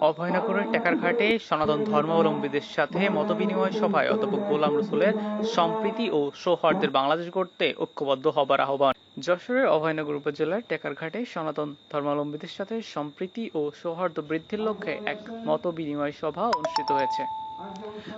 অভয়নগরের সনাতন ধর্মাবলম্বীদের সাথে মতবিনিময় সভায় অধ্যাপক গোলাম রসুলের সম্প্রীতি ও সৌহার্দ্যের বাংলাদেশ গড়তে ঐক্যবদ্ধ হবার আহ্বান। যশোরের অভয়নগর উপজেলার সনাতন ধর্মাবলম্বীদের সাথে সম্প্রীতি ও সৌহার্দ্য বৃদ্ধির লক্ষ্যে এক মতবিনিময় সভা অনুষ্ঠিত হয়েছে।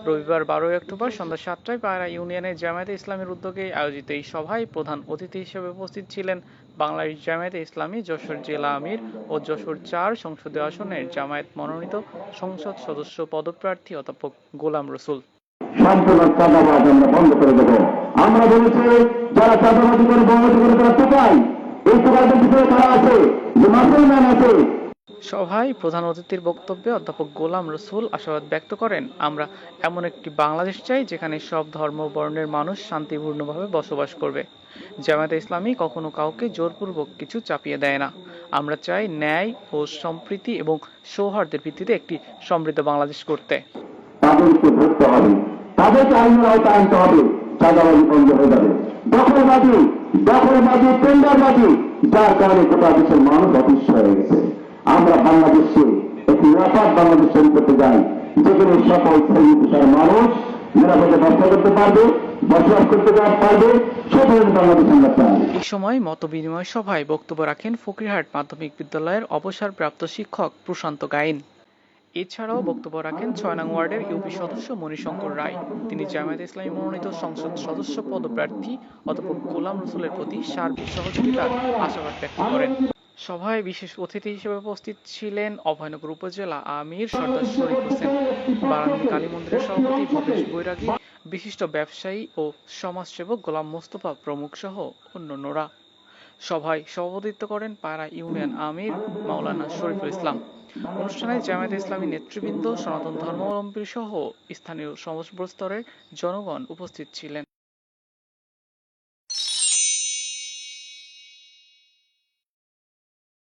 রবিবার বারোই অক্টোবর সন্ধ্যা সাতটায় পায়রা ইউনিয়নের জামায়াতে ইসলামের উদ্যোগে আয়োজিত এই সভায় প্রধান অতিথি হিসেবে উপস্থিত ছিলেন বাংলাদেশ জামায়াতে ইসলামী, যশোর জেলা আমির ও যশোর চার সংসদীয় আসনের জামায়াত মনোনীত সংসদ সদস্য পদপ্রার্থী অধ্যাপক গোলাম রসুল। আমরা বলেছি, যারা চাঁদাবাজি করে বন্ধ করে তারা টোকাই এই টোকাইদের ভিতরে তারা আছে, যে মুসলমান আছে। সভায় প্রধান অতিথির বক্তব্যে অধ্যাপক গোলাম রসুল আশাবাদ ব্যক্ত করেন, আমরা এমন একটি বাংলাদেশ চাই যেখানে সব ধর্ম বর্ণের মানুষ শান্তিপূর্ণভাবে বসবাস করবে। জামায়াতে ইসলামী কখনো কাউকে জোরপূর্বক কিছু চাপিয়ে দেয় না। আমরা চাই ন্যায় ও সম্প্রীতি এবং সৌহার্দ্যের ভিত্তিতে একটি সমৃদ্ধ বাংলাদেশ করতে। যার কারণে গোটা দেশের মানুষ অতিষ্ঠ হয়ে গেছে। বাংলাদেশে একটি নিরাপদ বাংলাদেশ তৈরি করতে যাই যেখানে সকল শ্রেণি পেশার মানুষ নিরাপদে ব্যবসা করতে পারবে, বসবাস করতে পারবে সময় মতবিনিময় সভায় বক্তব্য রাখেন ফকিরহাট মাধ্যমিক বিদ্যালয়ের অবসরপ্রাপ্ত শিক্ষক প্রশান্ত গাইন। এছাড়াও বক্তব্য রাখেন ছয় নং ওয়ার্ডের ইউপি সদস্য মণিশঙ্কর রায়। তিনি জামায়াত ইসলামী মনোনীত সংসদ সদস্য পদপ্রার্থী অধ্যাপক গোলাম রসুলের প্রতি সার্বিক সহযোগিতার আশাবাদ ব্যক্ত করেন। সভায় বিশেষ অতিথি হিসেবে উপস্থিত ছিলেন অভয়নগর উপজেলা আমির সর্দার শরীফ হোসেন বারান্দি কালী মন্দিরের সভাপতি ভবেশ বৈরাগী বিশিষ্ট ব্যবসায়ী ও সমাজসেবক গোলাম মোস্তফা প্রমুখ সহ অন্যান্যরা। সভায় সভাপতিত্ব করেন পায়রা ইউনিয়ন আমির মাওলানা শরীফুল ইসলাম। অনুষ্ঠানে জামায়াতে ইসলামী নেতৃবৃন্দ সনাতন ধর্মাবলম্বী সহ স্থানীয় সমস্তরের জনগণ উপস্থিত ছিলেন।